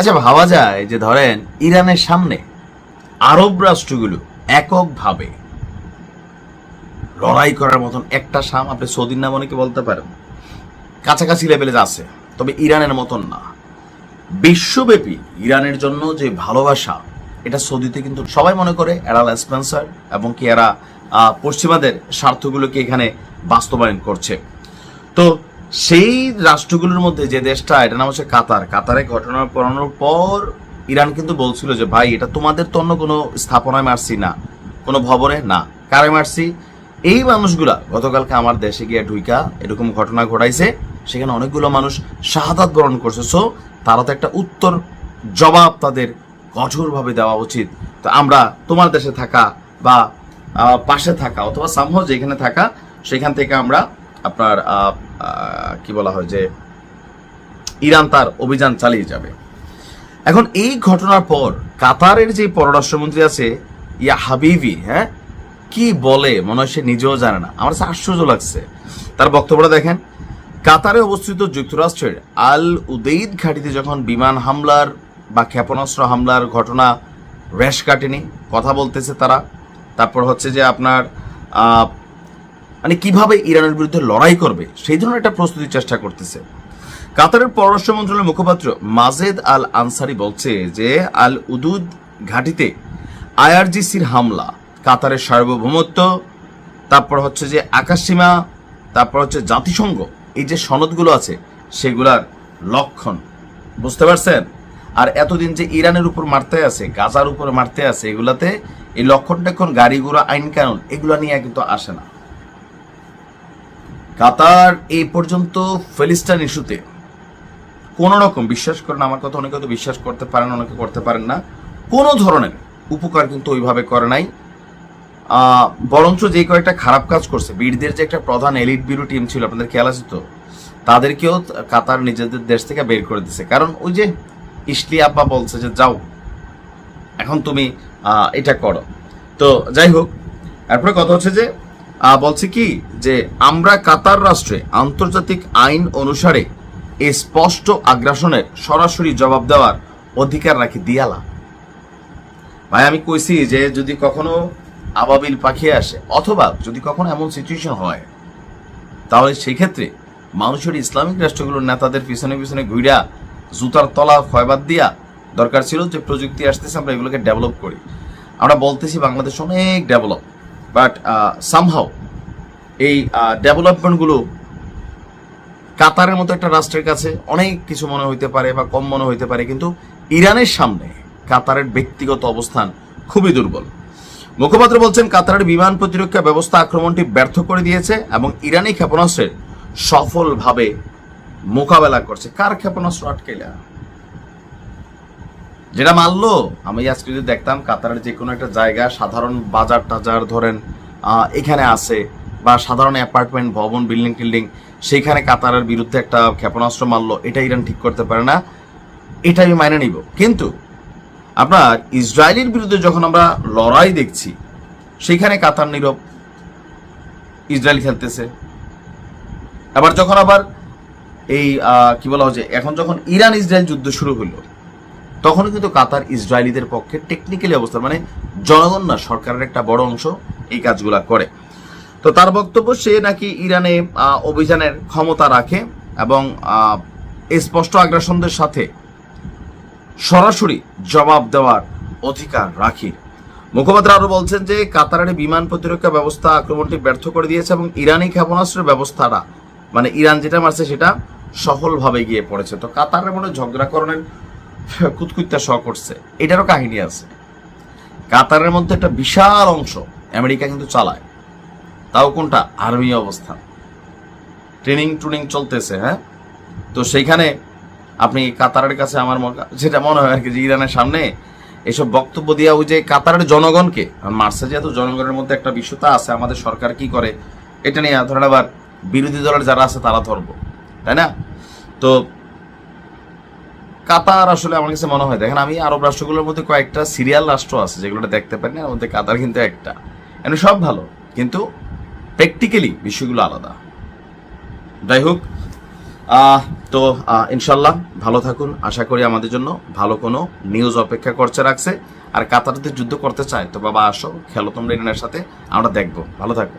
আচ্ছা ভাবা যায় যে ধরেন ইরানের সামনে আরব রাষ্ট্রগুলো এককভাবে লড়াই করার মতন একটা সাম আপনি সৌদির নাম অনেকে বলতে পারেন। কাছাকাছি লেভেলে আছে, তবে ইরানের মতন না। বিশ্বব্যাপী ইরানের জন্য যে ভালোবাসা, এটা সৌদিতে কিন্তু সবাই মনে করে, এরা স্পেন্সার এবং কি এরা পশ্চিমাদের স্বার্থগুলোকে এখানে বাস্তবায়ন করছে। তো সেই রাষ্ট্রগুলোর মধ্যে যে দেশটা এটা নাম হচ্ছে কাতার। কাতারে ঘটনা পড়ানোর পর ইরান কিন্তু বলছিল যে, ভাই, এটা তোমাদের তো অন্য কোনো স্থাপনায় মারছি না, কোনো ভবনে না। কারে মারছি? এই মানুষগুলা, গতকালকে আমার দেশে গিয়ে ঢুইকা এরকম ঘটনা ঘটাইছে, সেখানে অনেকগুলো মানুষ শাহাদাত বরণ করছে। সো তারা তো একটা উত্তর জবাব তাদের কঠোরভাবে দেওয়া উচিত। তো আমরা তোমার দেশে থাকা বা পাশে থাকা অথবা সামহ যেখানে থাকা, সেখান থেকে আমরা আপনার কি বলা হয় যে, ইরান তার অভিযান চালিয়ে যাবে। এখন এই ঘটনার পর কাতারের যে পররাষ্ট্রমন্ত্রী আছে, ইয়া হাবিবি হ্যাঁ কি বলে, মনে হয় সে নিজেও জানে না। আমার কাছে আশ্চর্য লাগছে। তার বক্তব্যটা দেখেন, কাতারে অবস্থিত যুক্তরাষ্ট্রের আল উদেইদ ঘাটিতে যখন বিমান হামলার বা ক্ষেপণাস্ত্র হামলার ঘটনা র্যাশ কাটেনি, কথা বলতেছে তারা, তারপর হচ্ছে যে আপনার মানে কীভাবে ইরানের বিরুদ্ধে লড়াই করবে, সেই ধরনের একটা প্রস্তুতির চেষ্টা করতেছে। কাতারের পররাষ্ট্র মন্ত্রণালয়ের মুখপাত্র মাজেদ আল আনসারি বলছে যে, আল উদুদ ঘাটিতে আইআরজিসির হামলা, কাতারের সার্বভৌমত্ব, তারপর হচ্ছে যে আকাশসীমা, তারপর হচ্ছে জাতিসংঘ, এই যে সনদগুলো আছে, সেগুলার লক্ষণ। বুঝতে পারছেন? আর এতদিন যে ইরানের উপর মারতে আছে, গাজার উপর মারতে আছে, এগুলাতে এই লক্ষণ টেক্ষণ গাড়ি ঘোড়া আইন কানুন এগুলো নিয়ে কিন্তু আসে না। কাতার এই পর্যন্ত ফিলিস্তান ইস্যুতে কোন রকম বিশ্বাস করেন আমার কথা অনেকে তো বিশ্বাস করতে পারেন, অনেকে করতে পারেন না। কোনো ধরনের উপকার কিন্তু ওইভাবে করে নাই। বরঞ্চ যে কয়েকটা খারাপ কাজ করছে, বীরদের যে একটা প্রধান এলিট ব্যুরো টিম ছিল, আপনাদের খেয়াল আছে তো? তাদেরকেও কাতার নিজেদের দেশ থেকে বের করে দিছে। কারণ ওই যে ইসলি আব্বা বলছে যে, যাও, এখন তুমি এটা করো। তো যাই হোক, এরপরে কথা হচ্ছে যে বলছে কি যে আমরা কাতার রাষ্ট্রে আন্তর্জাতিক আইন অনুসারে এই স্পষ্ট আগ্রাসনের সরাসরি জবাব দেওয়ার অধিকার রাখি দিয়ালা। ভাই, আমি কইছি যে যদি কখনো আবাবিল পাখি আসে, অথবা যদি কখনো এমন সিচুয়েশন হয়, তাহলে সেই ক্ষেত্রে মানুষের ইসলামিক রাষ্ট্রগুলোর নেতাদের পিছনে পিছনে ঘুরা জুতার তলা ক্ষয়বাদ দিয়া দরকার ছিল যে প্রযুক্তি আসতেছে, আমরা এগুলোকে ডেভেলপ করি। আমরা বলতেছি বাংলাদেশ অনেক ডেভেলপ বাট সামহাও এই ডেভেলপমেন্টগুলো কাতারের মতো একটা রাষ্ট্রের কাছে অনেক কিছু মনে হইতে পারে বা কম মনে হইতে পারে, কিন্তু ইরানের সামনে কাতারের ব্যক্তিগত অবস্থান খুবই দুর্বল। মুখপাত্র বলছেন, কাতারের বিমান প্রতিরক্ষা ব্যবস্থা আক্রমণটি ব্যর্থ করে দিয়েছে এবং ইরানি ক্ষেপণাস্ত্রের সফলভাবে মোকাবেলা করছে। কার ক্ষেপণাস্ত্র আটকেলা যেটা মানলো, আমি আজকে যদি দেখতাম কাতারের যে কোনো একটা জায়গা সাধারণ বাজার টাজার ধরেন এখানে আছে, বা সাধারণ অ্যাপার্টমেন্ট, ভবন, বিল্ডিং টিল্ডিং, সেইখানে কাতারের বিরুদ্ধে একটা ক্ষেপণাস্ত্র মারলো, এটা ইরান ঠিক করতে পারে না, এটা আমি মাইনে নিব। কিন্তু আপনার ইসরায়েলের বিরুদ্ধে যখন আমরা লড়াই দেখছি সেখানে কাতার নীরব, ইসরায়েল খেলতেছে। আবার যখন আবার এই কি বলা হচ্ছে এখন যখন ইরান ইসরায়েল যুদ্ধ শুরু হলো তখন কিন্তু কাতার ইসরায়েলিদের পক্ষে টেকনিক্যালি অবস্থা মানে জনগণ না, সরকারের একটা বড় অংশ এই কাজগুলা করে। তো তার বক্তব্য সে নাকি ইরানে অভিযানের ক্ষমতা রাখে এবং স্পষ্ট আগ্রাসনদের সাথে সরাসরি জবাব দেওয়ার অধিকার রাখি। মুখপাত্র আরও বলছেন যে, কাতারের বিমান প্রতিরক্ষা ব্যবস্থা আক্রমণটি ব্যর্থ করে দিয়েছে এবং ইরানি ক্ষেপণাস্ত্রের ব্যবস্থাটা মানে ইরান যেটা মারছে সেটা সফলভাবে গিয়ে পড়েছে। তো কাতারের মনে ঝগড়াকরণের কুতকুত্তা শ করছে। এটারও কাহিনী আছে। কাতারের মধ্যে একটা বিশাল অংশ আমেরিকা কিন্তু চালায়। তাও কোনটা? আর্মি অবস্থান। ট্রেনিং ট্রেনিং চলতেছে হ্যাঁ? তো সেইখানে আপনি কাতারের কাছে আমার যেটা মনে হয় আর কি যে ইরানের সামনে এসব বক্তব্য দিয়া ওই যে কাতারের জনগণকে মার্সে যেহেতু জনগণের মধ্যে একটা বিশ্বতা আছে, আমাদের সরকার কি করে? এটা নিয়ে ধরেন আবার বিরোধী দলের যারা আছে তারা ধরবো। তাই না? তো কাতার আসলে আমার কাছে মনে হয়, দেখেন আমি আরব রাষ্ট্রগুলোর মধ্যে কয়েকটা সিরিয়াল রাষ্ট্র আছে যেগুলো দেখতে পারি না মধ্যে কাতার কিন্তু একটা। এমনি সব ভালো, কিন্তু প্র্যাকটিক্যালি বিষয়গুলো আলাদা। যাই হোক তো ইনশাল্লাহ ভালো থাকুন। আশা করি আমাদের জন্য ভালো কোনো নিউজ অপেক্ষা করছে, রাখছে। আর কাতারতে যুদ্ধ করতে চায়, তো বাবা আসো, খেলো তোমরা ইরানের সাথে, আমরা দেখব। ভালো থাকো।